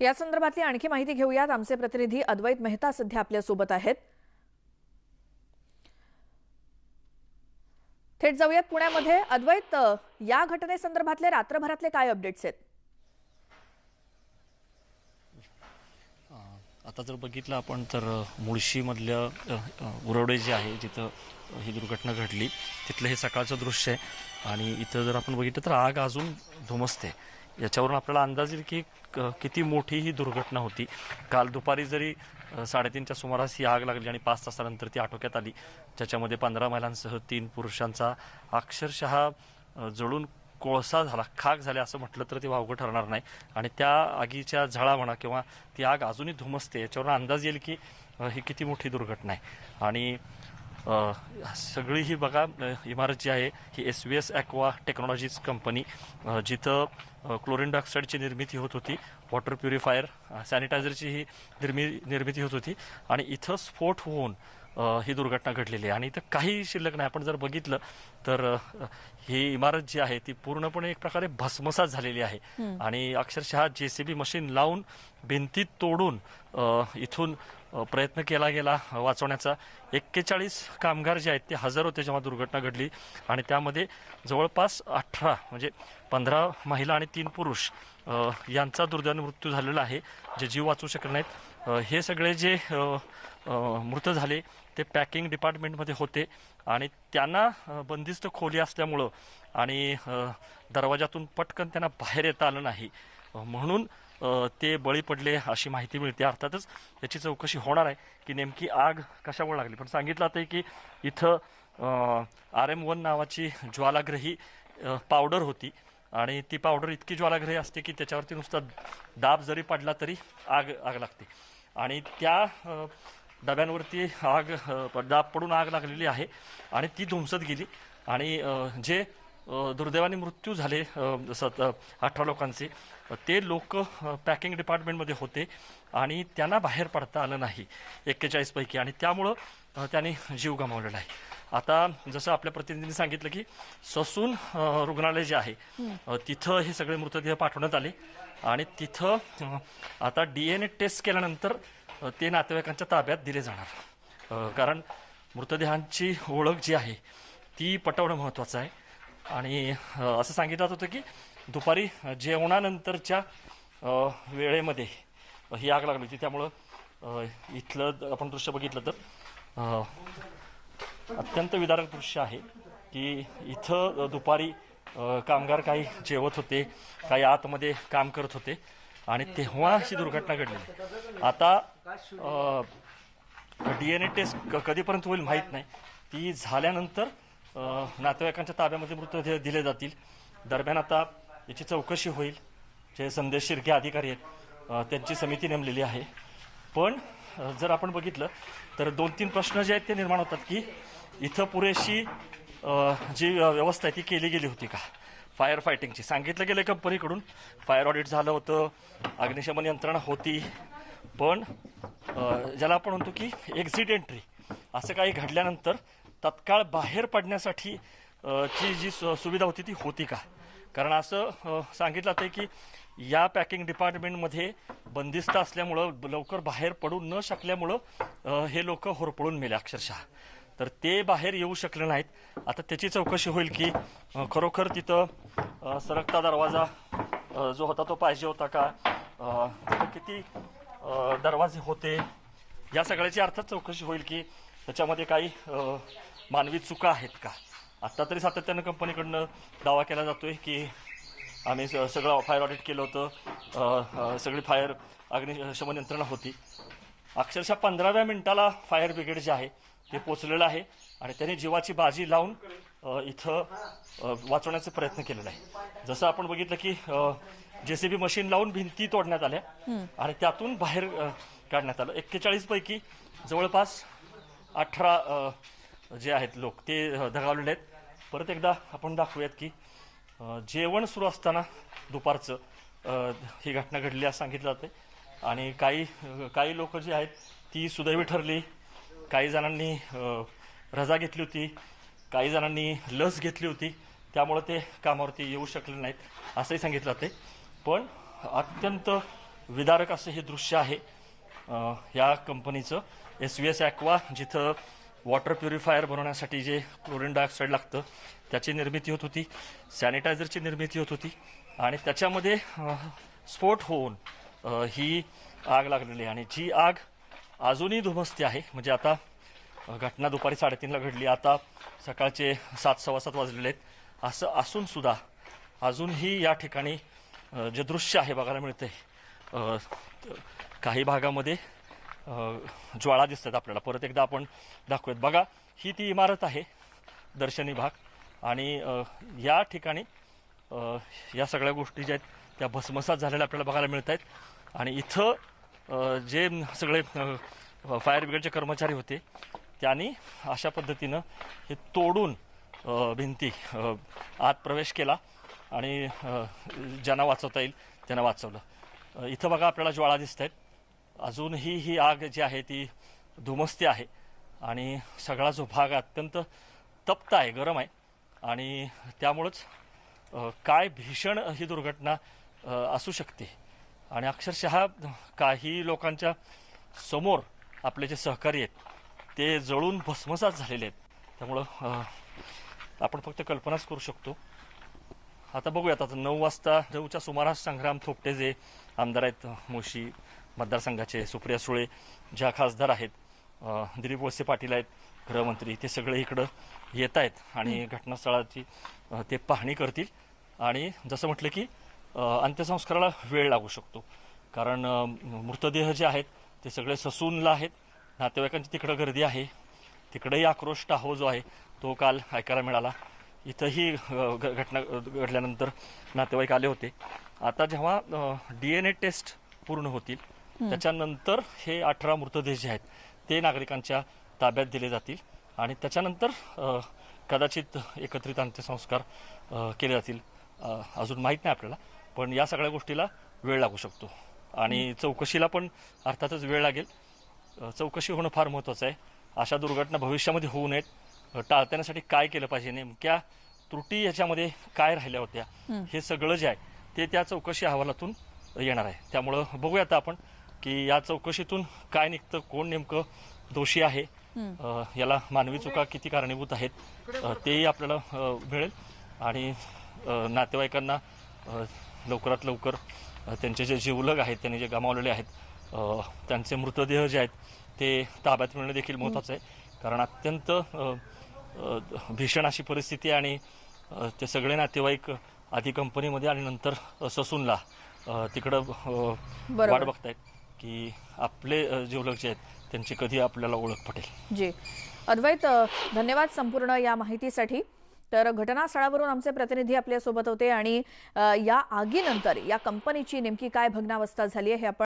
या संदर्भातली आणखी माहिती घेऊयात. आमचे प्रतिनिधी अद्वैत मेहता सध्या आपल्यासोबत आहेत. थेट जाऊयात पुण्यामध्ये. अद्वैत या घटनेसंदर्भातले रात्रभरातले काय अपडेट्स आहेत? आता जर बघितलं आपण तर मुळशीमधल्या उरवडे जे आहे जिथं ही दुर्घटना घडली तिथलं हे सकाळचं दृश्य आहे. आणि इथं जर आपण बघितलं तर आग अजून धुमसते. याच्यावरून आपल्याला अंदाज येईल की क- किती मोठी ही दुर्घटना होती. काल दुपारी जरी साडेतीनच्या सुमारास ही आग लागली आणि पाच तासानंतर ती आटोक्यात आली ज्याच्यामध्ये पंधरा महिलांसह तीन पुरुषांचा अक्षरशः जळून कोळसा झाला खाक झाले असं म्हटलं तर ते वावगं ठरणार नाही. आणि त्या आगीच्या झळा म्हणा किंवा ती आग अजूनही धुमसते याच्यावर अंदाज येईल की ही किती मोठी दुर्घटना आहे. आणि सगळी ही बघा इमारत जी आहे ही S V S aqua technologies company chlorine chlorine डायऑक्साईडची निर्मिती होत होती वॉटर प्युरिफायर सॅनिटायझरची ही निर्मि निर्मिती होत होती आणि इथं स्फोट होऊन ही दुर्घटना घडलेली आहे. आणि इथं काही शिल्लक नाही. आपण जर बघितलं तर ही इमारत जी आहे ती पूर्णपणे एक प्रकारे भस्मसात झालेली आहे. आणि अक्षरशः जे सी बी मशीन लावून भिंतीत तोडून इथून प्रयत्न केला गेला वाचवण्याचा. एक्केचाळीस कामगार जे आहेत ते हजर होते जेव्हा दुर्घटना घडली आणि त्यामध्ये जवळपास अठरा म्हणजे पंधरा महिला आणि तीन पुरुष यांचा दुर्दैवाने मृत्यू झालेला आहे जे जीव वाचू शकले नाहीत. हे सगळे जे मृत झाले ते पॅकिंग डिपार्टमेंटमध्ये होते आणि त्यांना बंदिस्त खोली असल्यामुळं आणि दरवाजातून पटकन त्यांना बाहेर येता आलं नाही. म्हणून ते बळी पडले अशी माहिती मिळते. अर्थातच याची चौकशी होणार आहे की नेमकी आग कशामुळे लागली. पण सांगितलं आता की इथं आर एम वन नावाची ज्वालाग्रही पावडर होती. आणि ती पावडर इतकी ज्वालाग्रही असते की त्याच्यावरती नुसता दाब जरी पडला तरी आग आग लागते. आणि त्या डब्यांवरती आग दाब पडून आग लागलेली आहे. आणि ती धुमसत गेली. आणि जे दुर्दैवाने मृत्यू झाले सत अठरा लोकांचे. ते लोक पॅकिंग डिपार्टमेंटमध्ये होते आणि त्यांना बाहेर पडता आलं नाही एक्केचाळीसपैकी आणि त्यामुळं त्यांनी जीव गमावलेला आहे. आता जसं आपल्या प्रतिनिधींनी सांगितलं की ससून रुग्णालय जे आहे तिथं हे सगळे मृतदेह पाठवण्यात आले. आणि तिथं आता डी एन ए टेस्ट केल्यानंतर ते नातेवाईकांच्या ताब्यात दिले जाणार. कारण मृतदेहांची ओळख जी आहे ती पटवणं महत्त्वाचं आहे. आणि असं सांगितलं जात होतं की दुपारी जेवणानंतरच्या वेळेमध्ये ही आग लागली होती. त्यामुळं इथलं आपण दृश्य बघितलं तर अत्यंत विदारक दृश्य आहे की इथं दुपारी कामगार काही जेवत होते काही आतमध्ये काम करत होते आणि तेव्हा ही दुर्घटना घडली. आता डी एन ए टेस्ट क- कधीपर्यंत होईल माहीत नाही. ती झाल्यानंतर नातेवाईकांच्या ताब्यामध्ये मृतदेह दिले जातील. दरम्यान आता याची चौकशी होईल. जे संदेश शिर्के अधिकारी आहेत त्यांची समिती नेमलेली आहे. पण जर आपण बघितलं तर दोन तीन प्रश्न जे आहेत ते निर्माण होतात की इथं पुरेशी जी व्यवस्था आहे ती केली गेली होती का? फायर फायटिंगची सांगितलं गेलं कंपनीकडून. फायर ऑडिट झालं होतं अग्निशमन यंत्रणा होती. पण ज्याला आपण म्हणतो की एक्झिट एंट्री असं काही घडल्यानंतर तत्काळ बाहेर पडण्यासाठी ची जी सु- सुविधा होती ती होती का? कारण असं सांगितलं जातं की या पॅकिंग डिपार्टमेंटमध्ये बंदिस्त असल्यामुळं लवकर बाहेर पडू न शकल्यामुळं हे लोक होरपळून मेले अक्षरशः. तर ते बाहेर येऊ शकले नाहीत. आता त्याची चौकशी होईल की खरोखर तिथं सरकता दरवाजा जो होता तो पाहिजे होता का? तिथं किती दरवाजे होते? या सगळ्याची अर्थात चौकशी होईल की त्याच्यामध्ये काही मानवी चुका आहेत का? आत्ता तरी सातत्यानं कंपनीकडनं दावा केला जातोय की आम्ही सगळं फायर ऑडिट केलं होतं. सगळी फायर अग्निशमन यंत्रणा होती. अक्षरशः पंधराव्या मिनिटाला फायर ब्रिगेड जे आहे ते पोचलेलं आहे आणि त्यांनी जीवाची बाजी लावून इथं वाचवण्याचा प्रयत्न केलेला आहे. जसं आपण बघितलं की जेसीबी मशीन लावून भिंती तोडण्यात आल्या आणि त्यातून बाहेर काढण्यात आलं. एक्केचाळीस पैकी जवळपास अठरा जे आहेत लोक ते दगावलेले आहेत. परत एकदा आपण दाखवूयात की जेवण सुरू असताना दुपारचं ही घटना घडली असं सांगितलं जाते आणि काही काही लोक जी आहेत ती सुदैवी ठरली. काही जणांनी रजा घेतली होती. काही जणांनी लस घेतली होती. त्यामुळं ते कामावरती येऊ शकले नाहीत असंही सांगितलं जाते पण अत्यंत विदारक असं हे दृश्य आहे या कंपनीचं. एस व्ही एस ॲक्वा जिथं वॉटर प्युरिफायर बनवण्यासाठी जे क्लोरीन डायऑक्साईड लागतं त्याची निर्मिती होत होती सॅनिटायझरची निर्मिती होत होती आणि त्याच्यामध्ये स्फोट होऊन ही आग लागलेली आणि जी आग अजूनही धुमसते आहे म्हणजे आता घटना दुपारी साडेतीनला घडली. आता सकाळचे सात सव्वा सात वाजलेले आहेत. असं असूनसुद्धा अजूनही या ठिकाणी जे दृश्य आहे बघायला मिळते काही भागामध्ये ज्वाळा दिसतात आपल्याला. परत एकदा आपण दाखवूयात. बघा ही ती इमारत आहे दर्शनी भाग. आणि या ठिकाणी या सगळ्या गोष्टी ज्या आहेत त्या भस्मसात झालेल्या आपल्याला बघायला मिळत आहेत आणि इथं जे सगळे फायर ब्रिगेडचे कर्मचारी होते त्यांनी अशा पद्धतीनं हे तोडून भिंती आत प्रवेश केला आणि ज्यांना वाचवता येईल त्यांना वाचवलं. इथं बघा आपल्याला ज्वाळा दिसत आहेत अजूनही ही आग जी आहे ती धुमसते आहे. आणि सगळा जो भाग अत्यंत तप्त आहे गरम आहे. आणि त्यामुळंच काय भीषण ही दुर्घटना असू शकते. आणि अक्षरशः काही लोकांच्या समोर आपले जे सहकारी आहेत ते जळून भस्मसात झालेले आहेत. त्यामुळं आपण फक्त कल्पनाच करू शकतो. आता बघूयात आता नऊ वाजता नऊच्या सुमारास संग्राम थोपटे जे आमदार आहेत मुशी मतदारसंघाचे सुप्रिया सुळे ज्या खासदार आहेत दिलीप वळसे पाटील आहेत गृहमंत्री ते सगळे इकडं येत आहेत आणि घटनास्थळाची ते पाहणी करतील. आणि जसं म्हटलं की अंत्यसंस्काराला वेळ लागू शकतो. कारण मृतदेह जे आहेत ते सगळे ससूनला आहेत. नातेवाईकांची तिकडं गर्दी आहे. तिकडेही आक्रोश टाहो जो आहे तो काल ऐकायला मिळाला. इथंही घटना घडल्यानंतर नातेवाईक आले होते. आता जेव्हा डी एन ए टेस्ट पूर्ण होतील त्याच्यानंतर हे अठरा मृतदेह जे आहेत ते नागरिकांच्या ताब्यात दिले जातील आणि त्याच्यानंतर कदाचित एकत्रित अंत्यसंस्कार केले जातील. अजून माहीत नाही आपल्याला पण या सगळ्या गोष्टीला वेळ लागू शकतो. आणि चौकशीला पण अर्थातच वेळ लागेल. चौकशी होणं फार महत्त्वाचं आहे. अशा दुर्घटना भविष्यामध्ये होऊ नयेत. टाळताण्यासाठी काय केलं पाहिजे नेमक्या त्रुटी याच्यामध्ये काय राहिल्या होत्या हे सगळं जे आहे ते त्या चौकशी अहवालातून येणार आहे. त्यामुळं बघूया आता आपण की या चौकशीतून काय निघतं कोण नेमकं दोषी आहे अ, याला मानवी चुका किती कारणीभूत आहेत अ, तेही आपल्याला अ, मिळेल. आणि अ, नातेवाईकांना अ, लवकरात लवकर अ, त्यांचे जे जीवलग आहेत त्यांनी जे गमावलेले आहेत अ, त्यांचे मृतदेह जे आहेत ते ताब्यात मिळणं देखील महत्त्वाचं आहे. कारण अत्यंत अ, अ, भीषण अशी परिस्थिती आहे आणि अ, ते सगळे नातेवाईक आधी कंपनीमध्ये आणि नंतर अ, ससूनला अ, तिकडं अ, बरोबर. वाट बघतायत. की आपले जिवलक जे आहेत त्यांची कधी आपल्याला ओळख पटेल. जी. अद्वैत धन्यवाद संपूर्ण या माहितीसाठी. तर घटनास्थळावरून आमचे प्रतिनिधी आपल्यासोबत होते आणि या आगीनंतर या कंपनीची नेमकी काय भग्नावस्था झाली आहे हे आपण